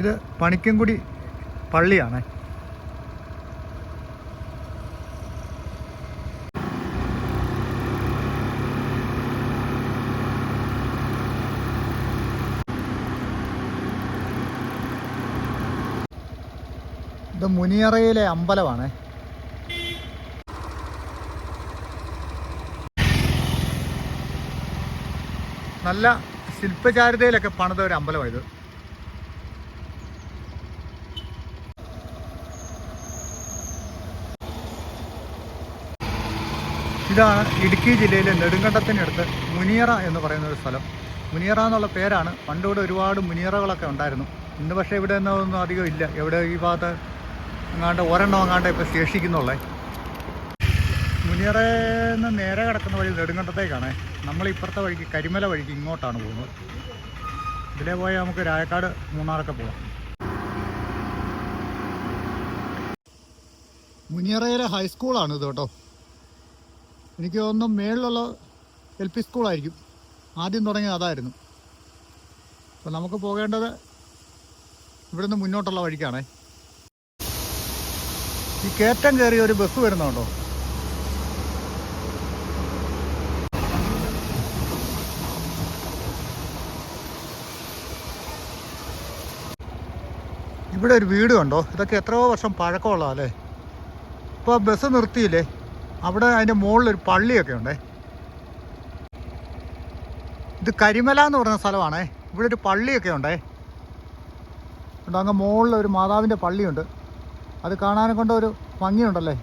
ഇത് പണിക്കൻകുടി പള്ളിയാണ്. ഇത് മുനിയറയിലെ അമ്പലമാണ്. നല്ല ശില്പചാരിതയിലൊക്കെ പണിത ഒരു അമ്പലമാണ് ഇത്. ഇതാണ് ഇടുക്കി ജില്ലയിലെ നെടുങ്കണ്ടത്തിനടുത്ത് മുനിയറ എന്ന് പറയുന്ന ഒരു സ്ഥലം. മുനിയറ എന്നുള്ള പേരാണ്. പണ്ടിവിടെ ഒരുപാട് മുനിയറകളൊക്കെ ഉണ്ടായിരുന്നു. ഇന്ന് പക്ഷേ ഇവിടെ ഒന്നും അധികം ഇല്ല. എവിടെ ഈ ഭാഗത്ത് അങ്ങാണ്ട് ഒരെണ്ണം അങ്ങാണ്ട് ഇപ്പോൾ ശേഷിക്കുന്നുള്ളേ. മുനിയറയിൽ നിന്ന് നേരെ കിടക്കുന്ന വഴി നെടുങ്കണ്ടത്തേക്കാണ്. നമ്മൾ ഇപ്പുറത്തെ വഴിക്ക് കരിമല വഴിക്ക് ഇങ്ങോട്ടാണ് പോകുന്നത്. ഇതിലേ പോയാൽ നമുക്ക് രായക്കാട് മൂന്നാറൊക്കെ പോകാം മുനിയറയിലെ ഹൈസ്കൂളാണ് ഇത് കേട്ടോ. എനിക്ക് തോന്നുന്നു മേളിലുള്ള എൽ പി സ്കൂളായിരിക്കും. ആദ്യം തുടങ്ങിയത് അതായിരുന്നു. അപ്പോൾ നമുക്ക് പോകേണ്ടത് ഇവിടുന്ന് മുന്നോട്ടുള്ള വഴിക്കാണേ. ഈ കയറ്റം കയറി ഒരു ബസ് വരുന്നുണ്ടോ ഇവിടെ ഒരു വീട് കണ്ടോ? ഇതൊക്കെ എത്രയോ വർഷം പഴക്കമുള്ളതല്ലേ ഇപ്പോൾ ബസ് നിർത്തിയില്ലേ? അവിടെ അതിന്റെ മുകളിലൊരു പള്ളിയൊക്കെ ഉണ്ടേ. ഇത് കരിമല എന്ന് പറയുന്ന സ്ഥലമാണേ. ഇവിടെ ഒരു പള്ളിയൊക്കെ ഉണ്ടേ. ഉണ്ട് അങ്ങ് മുകളിൽ ഒരു മാതാവിന്റെ പള്ളിയുണ്ട്. അത് കാണാനെ കൊണ്ട് ഒരു ഭംഗിയുണ്ടല്ലേ?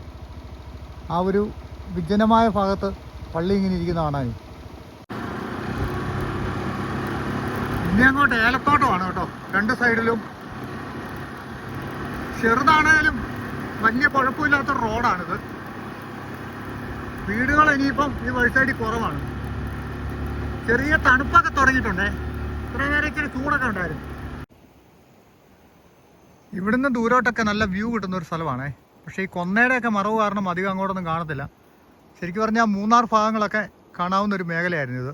ആ ഒരു വിജനമായ ഭാഗത്ത് പള്ളി ഇങ്ങനെ ഇരിക്കുന്ന കാണാൻ. ഇനി അങ്ങോട്ട് ഏലത്തോട്ടമാണ് കേട്ടോ. രണ്ട് സൈഡിലും ചെറുതാണേലും വലിയ കുഴപ്പമില്ലാത്ത റോഡാണിത്. വീടുകൾ ഇനിയിപ്പം ഈ വഴി സൈഡിൽ കുറവാണ്. ചെറിയ തണുപ്പൊക്കെ തുടങ്ങിയിട്ടുണ്ടേ. ഇത്ര നേരം ഇച്ചിരി ചൂടൊക്കെ ഉണ്ടായിരുന്നു. ഇവിടുന്ന് ദൂരോട്ടൊക്കെ നല്ല വ്യൂ കിട്ടുന്ന ഒരു സ്ഥലമാണേ. പക്ഷേ ഈ കൊന്നയുടെയൊക്കെ മറവ് കാരണം അധികം അങ്ങോട്ടൊന്നും കാണത്തില്ല. ശരിക്കും പറഞ്ഞാൽ മൂന്നാർ ഭാഗങ്ങളൊക്കെ കാണാവുന്ന ഒരു മേഖലയായിരുന്നു ഇത്.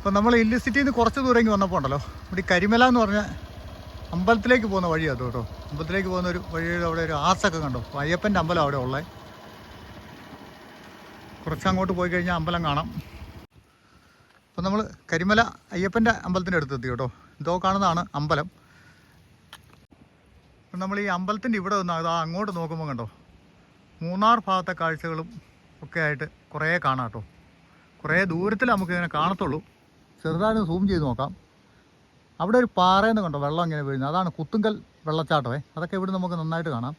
ഇപ്പം നമ്മൾ ഇല്ലി സിറ്റിയിൽ നിന്ന് കുറച്ച് ദൂരം ഇങ്ങ് വന്നപ്പോൾ ഉണ്ടല്ലോ. ഇവിടെ കരിമല എന്ന് പറഞ്ഞ അമ്പലത്തിലേക്ക് പോകുന്ന വഴിയാണ് അത് കേട്ടോ. അമ്പലത്തിലേക്ക് പോകുന്ന ഒരു വഴിയുടെ അവിടെ ഒരു ആർച്ചൊക്കെ കണ്ടോ? അപ്പോൾ അയ്യപ്പന്റെ അമ്പലം അവിടെ ഉള്ളത് കുറച്ച് അങ്ങോട്ട് പോയി കഴിഞ്ഞാൽ അമ്പലം കാണാം. അപ്പോൾ നമ്മൾ കരിമല അയ്യപ്പന്റെ അമ്പലത്തിന്റെ അടുത്ത് എത്തി കേട്ടോ. ഇതോ കാണുന്നതാണ് അമ്പലം. നമ്മൾ ഈ അമ്പലത്തിന്റെ ഇവിടെ നിന്ന് അത് അങ്ങോട്ട് നോക്കുമ്പോൾ കണ്ടോ? മൂന്നാർ ഭാഗത്തെ കാഴ്ചകളും ഒക്കെ ആയിട്ട് കുറേ കാണാം കേട്ടോ. കുറേ ദൂരത്തിൽ നമുക്കിങ്ങനെ കാണത്തുള്ളൂ. ചെറുതായിട്ട് സൂം ചെയ്ത് നോക്കാം. അവിടെ ഒരു പാറയെന്ന് കണ്ടോ വെള്ളം ഇങ്ങനെ വീഴുന്നത്? അതാണ് കുത്തുങ്കൽ വെള്ളച്ചാട്ടമേ. അതൊക്കെ ഇവിടെ നമുക്ക് നന്നായിട്ട് കാണാം.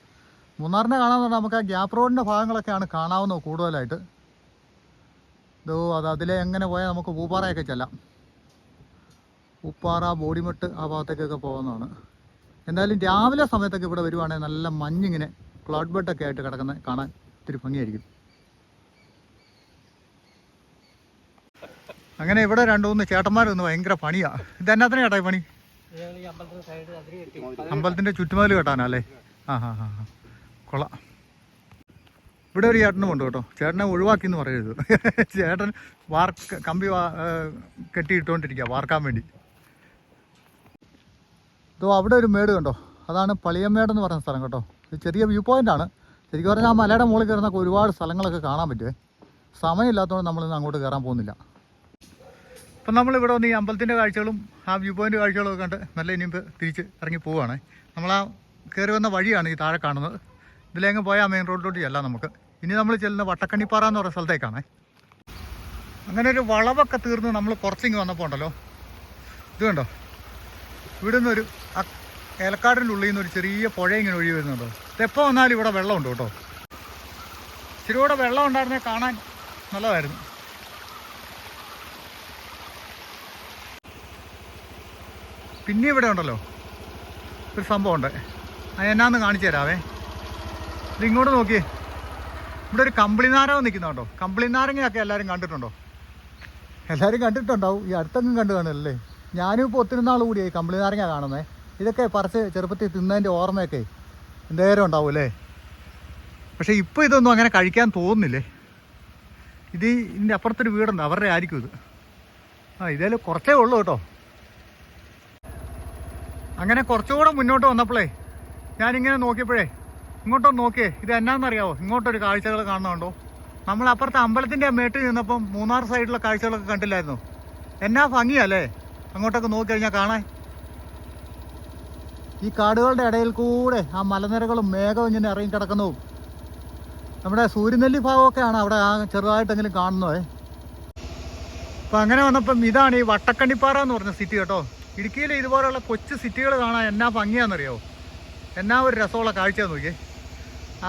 മൂന്നാറിനെ കാണാമെന്ന് പറഞ്ഞാൽ നമുക്ക് ആ ഗ്യാപ്പ് റോഡിന്റെ ഭാഗങ്ങളൊക്കെയാണ് കാണാവുന്നത് കൂടുതലായിട്ട്. ഇതോ അത് അതിലെ എങ്ങനെ പോയാൽ നമുക്ക് പൂപ്പാറയൊക്കെ ചെല്ലാം. പൂപ്പാറ ബോഡിമെട്ട് ആ ഭാഗത്തേക്കൊക്കെ പോകുന്നതാണ്. എന്തായാലും രാവിലെ സമയത്തൊക്കെ ഇവിടെ വരുവാണെങ്കിൽ നല്ല മഞ്ഞിങ്ങനെ ക്ലൗഡ് ബെഡൊക്കെ ആയിട്ട് കിടക്കുന്ന കാണാൻ ഇത്തിരി ഭംഗിയായിരിക്കും. അങ്ങനെ ഇവിടെ രണ്ടു മൂന്ന് ചേട്ടന്മാരൊന്ന് ഭയങ്കര പണിയാ. ഇത് എന്നാത്തിന് ചേട്ടാ ഈ പണി? അമ്പലത്തിന്റെ ചുറ്റുമതിൽ കെട്ടാനല്ലേ ആ ഹാ കൊള്ളാം. ഇവിടെ ഒരു ചേട്ടനും ഉണ്ട് കേട്ടോ. ചേട്ടനെ ഒഴിവാക്കി എന്ന് പറയരുത്. ചേട്ടൻ വാർക്ക് കമ്പി കെട്ടിയിട്ടുകൊണ്ടിരിക്കുക വാർക്കാൻ വേണ്ടി. ഇതോ അവിടെ ഒരു മേട് കണ്ടോ? അതാണ് പളിയമ്മേട് എന്ന് പറയുന്ന സ്ഥലം കേട്ടോ. ചെറിയ വ്യൂ പോയിന്റ് ആണ് ശരിക്കും പറഞ്ഞാൽ ആ മലയുടെ മുകളിൽ കയറുന്ന ഒരുപാട് സ്ഥലങ്ങളൊക്കെ കാണാൻ പറ്റുമേ സമയമില്ലാത്തതുകൊണ്ട് നമ്മളിന്ന് അങ്ങോട്ട് കയറാൻ പോകുന്നില്ല. അപ്പം നമ്മളിവിടെ വന്ന് ഈ അമ്പലത്തിന്റെ കാഴ്ചകളും ആ വ്യൂ പോയിന്റ് കാഴ്ചകളും ഒക്കെ കണ്ട് നല്ല ഇനിയും തിരിച്ച് ഇറങ്ങി പോവുകയാണ് നമ്മൾ ആ കയറി വന്ന വഴിയാണ് ഈ താഴെ കാണുന്നത്. ഇതിലേങ്ങ് പോയാൽ മെയിൻ റോഡിലോട്ട് ചെല്ലാം നമുക്ക്. ഇനി നമ്മൾ ചെല്ലുന്ന വട്ടക്കണ്ണിപ്പാറ എന്ന് പറയുന്ന സ്ഥലത്തേക്കാണ്. അങ്ങനെ ഒരു വളവൊക്കെ തീർന്ന് നമ്മൾ കുറച്ചിങ്ങ് വന്നപ്പോൾ ഉണ്ടല്ലോ. ഇത് കണ്ടോ? ഇവിടെ നിന്നൊരു ഏലക്കാടിന്റെ ഉള്ളിൽ നിന്ന് ഒരു ചെറിയ പുഴ ഇങ്ങനെ ഒഴി വരുന്നുണ്ടോ. ഇതെപ്പോൾ വന്നാലും ഇവിടെ വെള്ളമുണ്ട് കേട്ടോ. ഇച്ചിരി കൂടെ വെള്ളം ഉണ്ടായിരുന്നേ കാണാൻ നല്ലതായിരുന്നു. പിന്നെ ഇവിടെ ഉണ്ടല്ലോ. ഒരു സംഭവമുണ്ട് അത് എന്നാന്ന് കാണിച്ചു തരാവേ. ഇങ്ങോട്ട് നോക്കിയേ. ഇവിടെ ഒരു കമ്പിളിനാരകം നിൽക്കുന്നുണ്ടോ കമ്പിളിനാരങ്ങയൊക്കെ എല്ലാവരും കണ്ടിട്ടുണ്ടോ? എല്ലാവരും കണ്ടിട്ടുണ്ടാവും. ഈ അടുത്തെങ്കിലും കണ്ടു കാണുമല്ലേ ഞാനും ഇപ്പോൾ ഒത്തിരി നാൾ കൂടിയായി കമ്പിളിനാരങ്ങ കാണുന്നത് ഇതൊക്കെ പറിച്ച് ചെറുപ്പത്തിൽ തിന്നതിന്റെ ഓർമ്മയൊക്കെ എന്തേരം ഉണ്ടാവും അല്ലേ? പക്ഷേ ഇപ്പോൾ ഇതൊന്നും അങ്ങനെ കഴിക്കാൻ തോന്നുന്നില്ലേ? ഇത് ഇതിന്റെ അപ്പുറത്തൊരു വീടുണ്ട്. അവരുടെ ആയിരിക്കും ഇത്. ആ ഇതേലും കുറച്ചേ ഉള്ളൂ കേട്ടോ. അങ്ങനെ കുറച്ചുകൂടെ മുന്നോട്ട് വന്നപ്പോഴേ ഞാനിങ്ങനെ നോക്കിയപ്പോഴേ ഇങ്ങോട്ടൊന്ന് നോക്കിയേ ഇത് എന്നാണെന്നറിയാവോ ഇങ്ങോട്ടൊരു കാഴ്ചകൾ കാണുന്നുണ്ടോ? നമ്മൾ അപ്പുറത്തെ അമ്പലത്തിന്റെ മേട്ടിൽ നിന്നപ്പം മൂന്നാർ സൈഡിലെ കാഴ്ചകളൊക്കെ കണ്ടില്ലായിരുന്നു? എന്നാ ഭംഗിയല്ലേ? അങ്ങോട്ടൊക്കെ നോക്കി കഴിഞ്ഞാൽ കാണാൻ. ഈ കാടുകളുടെ ഇടയിൽ കൂടെ ആ മലനിരകളും മേഘവും ഇങ്ങനെ ഇറങ്ങി കിടക്കുന്നു. നമ്മുടെ സൂര്യനെല്ലി ഭാഗമൊക്കെയാണ് അവിടെ ആ ചെറുതായിട്ടെങ്കിലും കാണുന്നത്. അപ്പം അങ്ങനെ വന്നപ്പം ഇതാണ് ഈ വട്ടക്കണ്ണിപ്പാറ എന്ന് പറഞ്ഞ സിറ്റി കേട്ടോ. ഇടുക്കിയിലെ ഇതുപോലുള്ള കൊച്ചു സിറ്റികൾ കാണാൻ എന്നാ ഭംഗിയാണെന്നറിയോ? എന്നാ ഒരു രസമുള്ള കാഴ്ച നോക്കിയേ.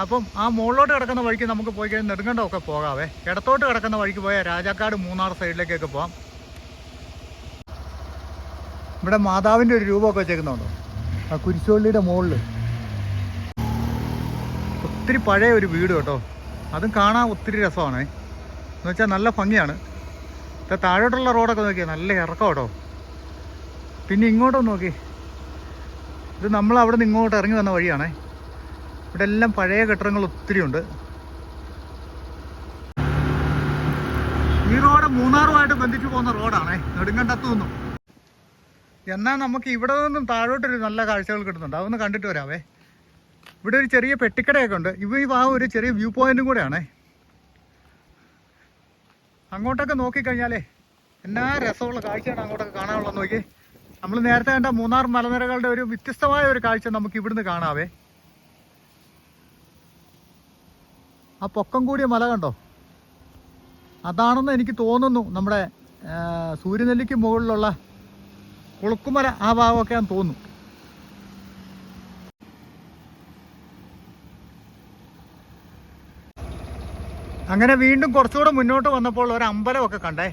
അപ്പം ആ മുകളിലോട്ട് കിടക്കുന്ന വഴിക്ക് നമുക്ക് പോയി കഴിഞ്ഞാൽ നെടുങ്കണ്ടമൊക്കെ പോകാവേ. ഇടത്തോട്ട് കിടക്കുന്ന വഴിക്ക് പോയാൽ രാജാക്കാട് മൂന്നാർ സൈഡിലേക്കൊക്കെ പോകാം ഇവിടെ മാതാവിന്റെ ഒരു രൂപമൊക്കെ വെച്ചേക്കുന്നുണ്ടോ? ആ കുരിശുപള്ളിയുടെ മുകളിൽ ഒത്തിരി പഴയ ഒരു വീട് കേട്ടോ. അതും കാണാൻ ഒത്തിരി രസമാണ്. എന്ന് വെച്ചാൽ നല്ല ഭംഗിയാണ്. താഴോട്ടുള്ള റോഡൊക്കെ നോക്കിയാൽ നല്ല ഇറക്കം കേട്ടോ. പിന്നെ ഇങ്ങോട്ടൊന്ന് നോക്കി. ഇത് നമ്മൾ അവിടെ നിന്ന് ഇങ്ങോട്ട് ഇറങ്ങി വന്ന വഴിയാണേ. ഇവിടെ എല്ലാം പഴയ കെട്ടിടങ്ങൾ ഒത്തിരി ഉണ്ട്. ഈ റോഡ് മൂന്നാറുമായിട്ട് ബന്ധിച്ചു പോകുന്ന റോഡാണേ. നെടുങ്കണ്ടത്തു നിന്നും. എന്നാൽ നമുക്ക് ഇവിടെ നിന്നും താഴോട്ടൊരു നല്ല കാഴ്ചകൾ കിട്ടുന്നുണ്ട്. അതൊന്ന് കണ്ടിട്ട് വരാവേ. ഇവിടെ ഒരു ചെറിയ പെട്ടിക്കടയൊക്കെ ഉണ്ട്. ഇവ ഈ ഭാഗം ഒരു ചെറിയ വ്യൂ പോയിന്റും കൂടെയാണേ. അങ്ങോട്ടൊക്കെ നോക്കിക്കഴിഞ്ഞാലേ എന്നാ രസമുള്ള കാഴ്ചയാണ് അങ്ങോട്ടൊക്കെ കാണാനുള്ളത് നോക്കി. നമ്മൾ നേരത്തെ കണ്ട മൂന്നാർ മലനിരകളുടെ ഒരു വ്യത്യസ്തമായ ഒരു കാഴ്ച നമുക്ക് ഇവിടുന്ന് കാണാവേ. ആ പൊക്കം കൂടിയ മല കണ്ടോ? അതാണെന്ന് എനിക്ക് തോന്നുന്നു നമ്മുടെ സൂര്യനെല്ലിക്ക് മുകളിലുള്ള കുളുക്കുമല ആ ഭാഗമൊക്കെ ഞാൻ തോന്നുന്നു. അങ്ങനെ വീണ്ടും കുറച്ചുകൂടെ മുന്നോട്ട് വന്നപ്പോൾ ഒരു അമ്പലമൊക്കെ കണ്ടേ.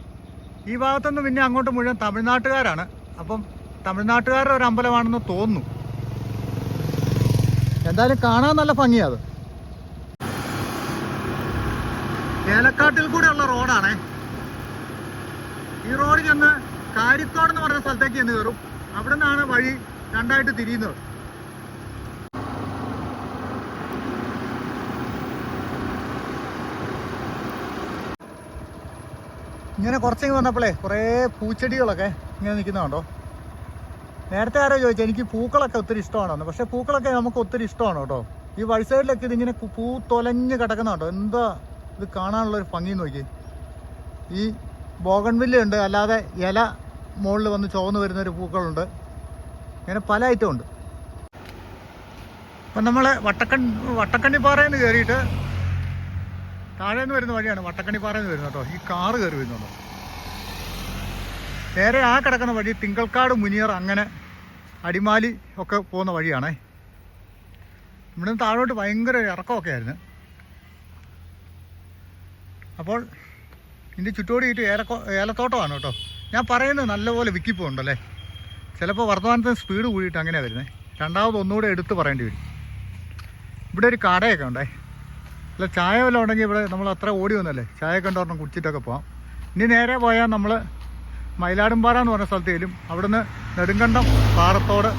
ഈ ഭാഗത്തുനിന്ന് പിന്നെ അങ്ങോട്ട് മുഴുവൻ തമിഴ്നാട്ടുകാരാണ്. അപ്പം തമിഴ്നാട്ടുകാരുടെ ഒരു അമ്പലമാണെന്ന് തോന്നുന്നു. എന്തായാലും കാണാൻ നല്ല ഭംഗിയാത് ഏലക്കാട്ടിൽ ഏലക്കാട്ടിൽ കൂടെയുള്ള റോഡാണേ. ഈ റോഡ് ചെന്ന് കാരിത്തോട് എന്ന് പറഞ്ഞ സ്ഥലത്തേക്ക് ചെന്ന് കയറും. അവിടെ നിന്നാണ് വഴി രണ്ടായിട്ട് തിരിയുന്നത്. ഇങ്ങനെ കുറച്ചെങ്കിൽ വന്നപ്പോഴേ കുറേ പൂച്ചെടികളൊക്കെ ഇങ്ങനെ നിൽക്കുന്നുണ്ടോ? നേരത്തെ ആരോ ചോദിച്ചു എനിക്ക് പൂക്കളൊക്കെ ഒത്തിരി ഇഷ്ടമാണെന്ന്. പക്ഷെ പൂക്കളൊക്കെ നമുക്ക് ഒത്തിരി ഇഷ്ടമാണ് കേട്ടോ. ഈ വഴി സൈഡിലൊക്കെ ഇതിങ്ങനെ പൂ തൊലഞ്ഞ് കിടക്കുന്നുണ്ടോ എന്താ ഇത് കാണാനുള്ള ഒരു ഭംഗി നോക്കി ഈ ബോഗൺവില്ല ഉണ്ട് അല്ലാതെ ഇല മുകളിൽ വന്ന് ചുവന്ന് വരുന്ന ഒരു പൂക്കളുണ്ട്. ഇങ്ങനെ പല ഐറ്റം ഉണ്ട്. അപ്പം നമ്മൾ വട്ടക്കൺ വട്ടക്കണ്ണിപ്പാറയിൽ നിന്ന് കയറിയിട്ട് താഴെ നിന്ന് വരുന്ന വഴിയാണ് വട്ടക്കണ്ണിപ്പാറയിൽ നിന്ന് വരുന്നത് കേട്ടോ. ഈ കാറ് കയറി വരുന്നുണ്ടോ. നേരെ ആ കിടക്കുന്ന വഴി തിങ്കൾക്കാട് മുനിയർ അങ്ങനെ അടിമാലി ഒക്കെ പോകുന്ന വഴിയാണേ. ഇവിടെ നിന്ന് താഴോട്ട് ഭയങ്കര ഇറക്കമൊക്കെ ആയിരുന്നു. അപ്പോൾ ഇതിന്റെ ചുറ്റോടിയിട്ട് ഏലക്കോ ഏലത്തോട്ടമാണ് കേട്ടോ. ഞാൻ പറയുന്നത് നല്ലപോലെ വിക്കിപ്പോണ്ടല്ലേ? ചിലപ്പോൾ വർത്തമാനത്തിന് സ്പീഡ് കൂടിയിട്ട് അങ്ങനെയാണ് വരുന്നത് രണ്ടാമത് ഒന്നുകൂടെ എടുത്ത് പറയേണ്ടി വരും. ഇവിടെ ഒരു കടയൊക്കെ ഉണ്ടേ. അല്ല ചായ വല്ലതും ഉണ്ടെങ്കിൽ ഇവിടെ നമ്മൾ അത്ര ഓടി വന്നല്ലേ? ചായ കണ്ടോർണം കുടിച്ചിട്ടൊക്കെ പോകാം ഇനി നേരെ പോയാൽ നമ്മൾ മയിലാടുംപാറ എന്ന് പറഞ്ഞ സ്ഥലത്ത് ചെല്ലും അവിടുന്ന് നെടുങ്കണ്ടം പാറത്തോട്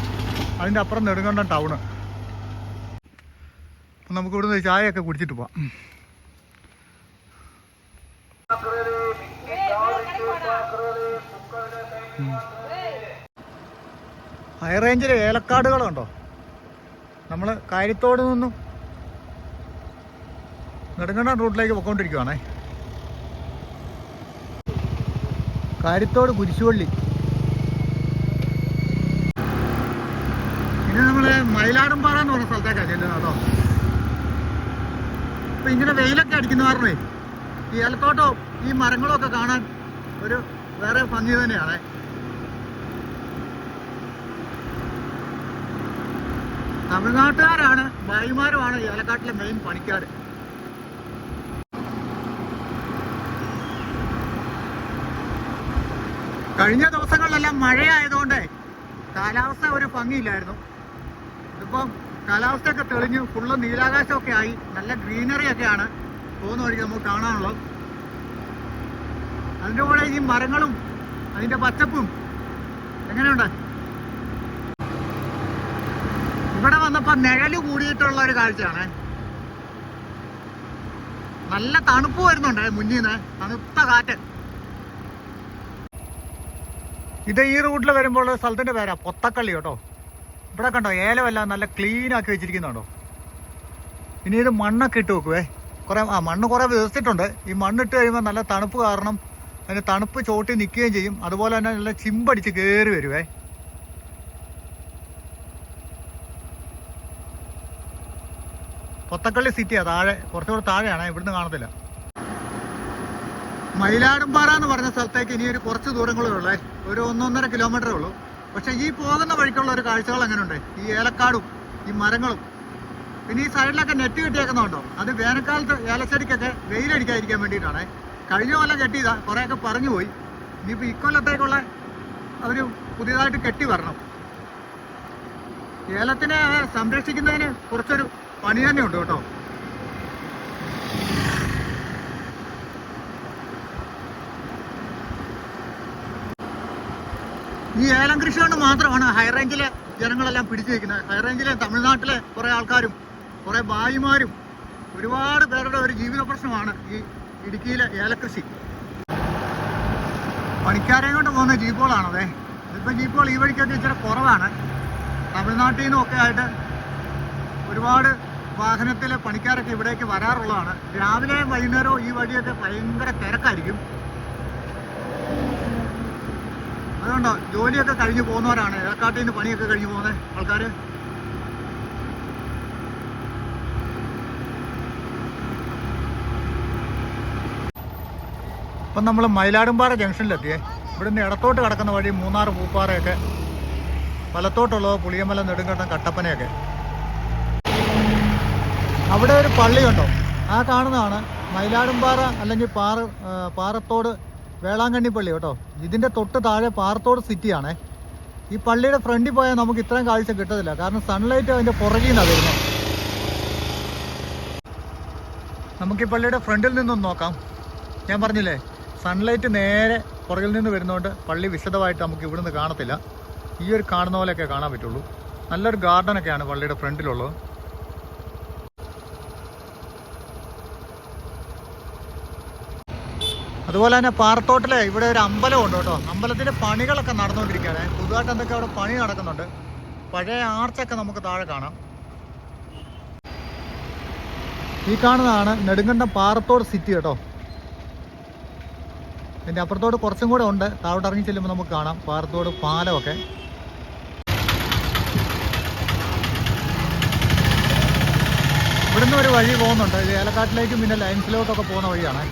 അതിന്റെ അപ്പുറം നെടുങ്കണ്ടം ടൗണ്. അപ്പം നമുക്ക് ഇവിടുന്ന് ചായയൊക്കെ കുടിച്ചിട്ട് പോവാം. ഹൈ റേഞ്ചിലെ ഏലക്കാടുകളുണ്ടോ നമ്മൾ കാര്യത്തോട് നിന്നും നെടുങ്കണ്ടം റൂട്ടിലേക്ക് പോയിക്കൊണ്ടിരിക്കുവാണേ. കാര്യത്തോട് കുരിശുപള്ളി ഇനി നമ്മൾ മയിലാടുംപാറ എന്ന് പറഞ്ഞ സ്ഥലത്തേക്കാണ് ചെല്ലുന്നത് കേട്ടോ. ഇപ്പൊ ഇങ്ങനെ വെയിലൊക്കെ അടിക്കുന്ന പറഞ്ഞേ ഈ ഏലത്തോട്ടവും ഈ മരങ്ങളും ഒക്കെ കാണാൻ ഒരു വേറെ ഭംഗി തന്നെയാണ്. തമിഴ്നാട്ടുകാരാണ് ഭായിമാരുമാണ് ഏലക്കാട്ടിലെ മെയിൻ പണിക്കാർ കഴിഞ്ഞ ദിവസങ്ങളിലെല്ലാം മഴയായതുകൊണ്ട് കാലാവസ്ഥ ഒരു ഭംഗിയില്ലായിരുന്നു. ഇതിപ്പം കാലാവസ്ഥയൊക്കെ തെളിഞ്ഞു ഫുള്ള് നീലാകാശമൊക്കെ ആയി നല്ല ഗ്രീനറി ഒക്കെയാണ് പോകുന്ന വഴിക്ക് നമുക്ക് കാണാനുള്ളത്. അതിന്റെ കൂടെ ഈ മരങ്ങളും അതിന്റെ പച്ചപ്പും എങ്ങനെയുണ്ട്? ഇവിടെ വന്നപ്പോൾ നിഴൽ കൂടിയിട്ടുള്ള ഒരു കാഴ്ചയാണ്. നല്ല തണുപ്പ് വരുന്നുണ്ട് മുന്നിൽ നിന്ന് തണുത്ത കാറ്റ്. ഇത് ഈ റൂട്ടിൽ വരുമ്പോൾ സ്ഥലത്തിന്റെ പേരാ പൊത്തക്കള്ളി കേട്ടോ. ഇവിടെ കണ്ടോ ഏലമെല്ലാം നല്ല ക്ലീൻ ആക്കി വെച്ചിരിക്കുന്നുണ്ടോ? ഇനി ഇത് മണ്ണൊക്കെ ഇട്ട് വെക്കുവേ. കുറെ ആ മണ്ണ് കുറെ വിതച്ചിട്ടുണ്ട്. ഈ മണ്ണിട്ട് കഴിയുമ്പോൾ നല്ല തണുപ്പ് കാരണം അതിന് തണുപ്പ് ചോട്ടി നിൽക്കുകയും ചെയ്യും. അതുപോലെ തന്നെ നല്ല ചിമ്പടിച്ച് കയറി വരുവേ. പൊത്തക്കള്ളി സിറ്റിയാ താഴെ കുറച്ചുകൂടെ താഴെയാണ് ഇവിടുന്ന് കാണത്തില്ല. മയിലാടുംപാറ എന്ന് പറഞ്ഞ സ്ഥലത്തേക്ക് ഇനി ഒരു കുറച്ച് ദൂരങ്ങളേ ഉള്ളേ ഒരു ഒന്നൊന്നര കിലോമീറ്ററേ ഉള്ളൂ. പക്ഷെ ഈ പോകുന്ന വഴിക്കുള്ള ഒരു കാഴ്ചകൾ എങ്ങനെയുണ്ട്? ഈ ഏലക്കാടും ഈ മരങ്ങളും. പിന്നെ ഈ സൈഡിലൊക്കെ നെറ്റ് കെട്ടിയേക്കുന്നുണ്ടോ? അത് വേനൽക്കാലത്ത് ഏലച്ചെടിക്കൊക്കെ വെയിലടിക്കാതിരിക്കാൻ വേണ്ടിയിട്ടാണ്. കഴിഞ്ഞ കൊല്ലം കെട്ടിയതാ കുറേയൊക്കെ പറഞ്ഞു പോയി ഇനിയിപ്പോൾ ഇക്കൊല്ലത്തേക്കുള്ള അവർ പുതിയതായിട്ട് കെട്ടി വരണം. ഏലത്തിനെ സംരക്ഷിക്കുന്നതിന് കുറച്ചൊരു പണി തന്നെ ഉണ്ട് കേട്ടോ. ഈ ഏലം കൃഷി കൊണ്ട് മാത്രമാണ് ഹൈറേഞ്ചിലെ ജനങ്ങളെല്ലാം പിടിച്ചു വയ്ക്കുന്നത് ഹൈറേഞ്ചിലെ തമിഴ്നാട്ടിലെ കുറേ ആൾക്കാരും കുറേ ഭായിമാരും ഒരുപാട് പേരുടെ ഒരു ജീവിത പ്രശ്നമാണ് ഈ ഇടുക്കിയിലെ ഏലകൃഷി പണിക്കാരെയും കൊണ്ട് പോകുന്ന ജീപ്പുകളാണതേ ഇപ്പം ജീപ്പുകൾ ഈ വഴിക്കൊക്കെ ഇച്ചിരി കുറവാണ്. തമിഴ്നാട്ടിൽ നിന്നൊക്കെ ആയിട്ട് ഒരുപാട് വാഹനത്തിലെ പണിക്കാരൊക്കെ ഇവിടേക്ക് വരാറുള്ളതാണ്. രാവിലെയും വൈകുന്നേരവും ഈ വഴിയൊക്കെ ഭയങ്കര തിരക്കായിരിക്കും. അതുകൊണ്ടോ ജോലിയൊക്കെ കഴിഞ്ഞു പോകുന്നവരാണ്. ഏക്കാട്ടിൽ നിന്ന് പണിയൊക്കെ കഴിഞ്ഞു പോകുന്ന ആൾക്കാർ ഇപ്പം നമ്മൾ മയിലാടുംപാറ ജംഗ്ഷനിലെത്തിയേ. ഇവിടുന്ന് ഇടത്തോട്ട് കിടക്കുന്ന വഴി മൂന്നാർ പൂപ്പാറയൊക്കെ. വലത്തോട്ടുള്ളത് പുളിയമല നെടുങ്കണ്ടം കട്ടപ്പനയൊക്കെ. അവിടെ ഒരു പള്ളിയുണ്ടോ? ആ കാണുന്നതാണ് മയിലാടുംപാറ അല്ലെങ്കിൽ പാറ പാറത്തോട് വേളാങ്കണ്ണി പള്ളി കേട്ടോ. ഇതിന്റെ തൊട്ട് താഴെ പാറത്തോട് സിറ്റിയാണേ. ഈ പള്ളിയുടെ ഫ്രണ്ടിൽ പോയാൽ നമുക്ക് ഇത്രയും കാഴ്ച കിട്ടത്തില്ല. കാരണം സൺലൈറ്റ് അതിന്റെ പുറകിൽ നിന്നാണ് വരുന്നത് നമുക്ക് ഈ പള്ളിയുടെ ഫ്രണ്ടിൽ നിന്നൊന്ന് നോക്കാം. ഞാൻ പറഞ്ഞില്ലേ സൺലൈറ്റ് നേരെ പുറകിൽ നിന്ന് വരുന്നതുകൊണ്ട് പള്ളി വിശദമായിട്ട് നമുക്ക് ഇവിടുന്ന് കാണത്തില്ല. ഈ ഒരു കാണുന്ന പോലെയൊക്കെ കാണാൻ പറ്റുള്ളൂ. നല്ലൊരു ഗാർഡനൊക്കെയാണ് പള്ളിയുടെ ഫ്രണ്ടിലുള്ളത്. അതുപോലെ തന്നെ പാറത്തോട്ടിലെ ഇവിടെ ഒരു അമ്പലം ഉണ്ട് കേട്ടോ. അമ്പലത്തിന്റെ പണികളൊക്കെ നടന്നുകൊണ്ടിരിക്കുകയാണ്. പുതുതായിട്ട് എന്തൊക്കെ അവിടെ പണി നടക്കുന്നുണ്ട്. പഴയ ആർച്ചൊക്കെ നമുക്ക് താഴെ കാണാം. ഈ കാണുന്നതാണ് നെടുങ്കണ്ടം പാറത്തോട് സിറ്റി കേട്ടോ. ഇതിന്റെ അപ്പുറത്തോട് കുറച്ചും കൂടെ ഉണ്ട്. താഴോട്ട് ഇറങ്ങി ചെല്ലുമ്പോൾ നമുക്ക് കാണാം. പാറത്തോട് പാലമൊക്കെ. ഇവിടുന്ന് ഒരു വഴി പോകുന്നുണ്ട്. ഏലക്കാട്ടിലേക്കും പിന്നെ ലൈൻസിലോട്ടൊക്കെ പോകുന്ന വഴിയാണ്.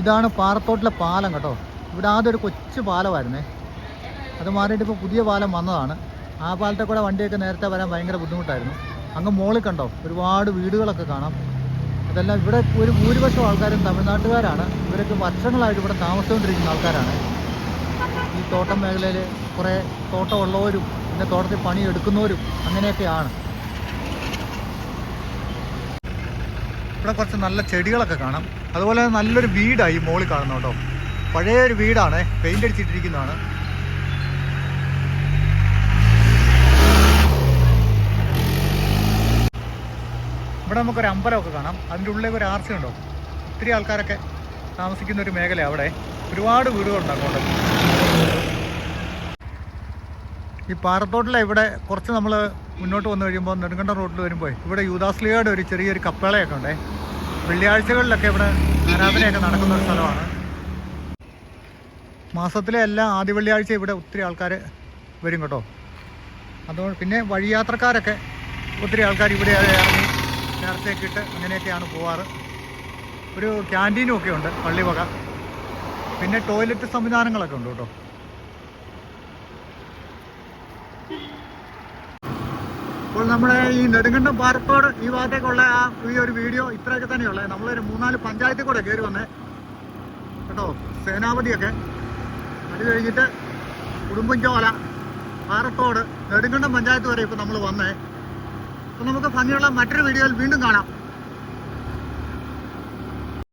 ഇതാണ് പാറത്തോട്ടിലെ പാലം കേട്ടോ. ഇവിടെ ആദ്യം ഒരു കൊച്ചു പാലമായിരുന്നേ. അത് മാറിയിട്ട് ഇപ്പോൾ പുതിയ പാലം വന്നതാണ്. ആ പാലത്തെ കൂടെ വണ്ടിയൊക്കെ നേരത്തെ വരാൻ ഭയങ്കര ബുദ്ധിമുട്ടായിരുന്നു. അങ്ങ് മോളിൽ കണ്ടോ? ഒരുപാട് വീടുകളൊക്കെ കാണാം. അതെല്ലാം ഇവിടെ ഒരു ഭൂരിപക്ഷം ആൾക്കാരും തമിഴ്നാട്ടുകാരാണ്. ഇവരൊക്കെ വർഷങ്ങളായിട്ട് ഇവിടെ താമസിച്ചുകൊണ്ടിരിക്കുന്ന ആൾക്കാരാണ്. ഈ തോട്ടം മേഖലയിൽ കുറേ തോട്ടമുള്ളവരും പിന്നെ തോട്ടത്തിൽ പണിയെടുക്കുന്നവരും അങ്ങനെയൊക്കെയാണ്. ഇവിടെ കുറച്ച് നല്ല ചെടികളൊക്കെ കാണാം. അതുപോലെ നല്ലൊരു വീടാണ് ഈ മോളിൽ കാണുന്നത് കേട്ടോ. പഴയ ഒരു വീടാണ്. പെയിന്റ് അടിച്ചിട്ടിരിക്കുന്നതാണ്. ഇവിടെ നമുക്കൊരു അമ്പലമൊക്കെ കാണാം. അതിന്റെ ഉള്ളിലേക്ക് ഒരു ആർച്ച ഉണ്ടോ ഒത്തിരി ആൾക്കാരൊക്കെ താമസിക്കുന്ന ഒരു മേഖല അവിടെ. ഒരുപാട് വീടുകളുണ്ട് അങ്ങോട്ട്. ഈ പാറത്തോട്ടിലെ ഇവിടെ കുറച്ച് നമ്മൾ മുന്നോട്ട് വന്നു കഴിയുമ്പോൾ നെടുങ്കണ്ടം റോഡിൽ വരുമ്പോൾ ഇവിടെ യൂദാസ്ലിയുടെ ഒരു ചെറിയൊരു കപ്പേളയൊക്കെ ഉണ്ടേ. വെള്ളിയാഴ്ചകളിലൊക്കെ ഇവിടെ ആരാധനയൊക്കെ നടക്കുന്ന ഒരു സ്ഥലമാണ്. മാസത്തിലെ എല്ലാ ആദ്യ വെള്ളിയാഴ്ച ഇവിടെ ഒത്തിരി ആൾക്കാർ വരും കേട്ടോ. അതുകൊണ്ട് പിന്നെ വഴിയാത്രക്കാരൊക്കെ ഒത്തിരി ആൾക്കാർ ഇവിടെ ഇറങ്ങി നേരത്തേക്ക് ഇട്ട് അങ്ങനെയൊക്കെയാണ് പോവാറ്. ഒരു ക്യാന്റീനും ഒക്കെ ഉണ്ട് പള്ളി വക പിന്നെ ടോയ്ലറ്റ് സംവിധാനങ്ങളൊക്കെ ഉണ്ട് കേട്ടോ. നമ്മുടെ ഈ നെടുങ്കണ്ടം പാറത്തോട് ഈ ഭാഗത്തേക്കുള്ള ആ ഈ ഒരു വീഡിയോ ഇത്രയൊക്കെ തന്നെയുള്ളത് നമ്മളൊരു മൂന്നാൽ പഞ്ചായത്തിൽ കൂടെ കയറി വന്നേ. കേട്ടോ സേനാപതിയൊക്കെ. അത് കഴിഞ്ഞിട്ട് കുടുംബഞ്ചോല പാറത്തോട് നെടുങ്കണ്ടം പഞ്ചായത്ത് വരെ ഇപ്പോൾ നമ്മൾ വന്നേ. അപ്പം നമുക്ക് ഭംഗിയുള്ള മറ്റൊരു വീഡിയോയിൽ വീണ്ടും കാണാം.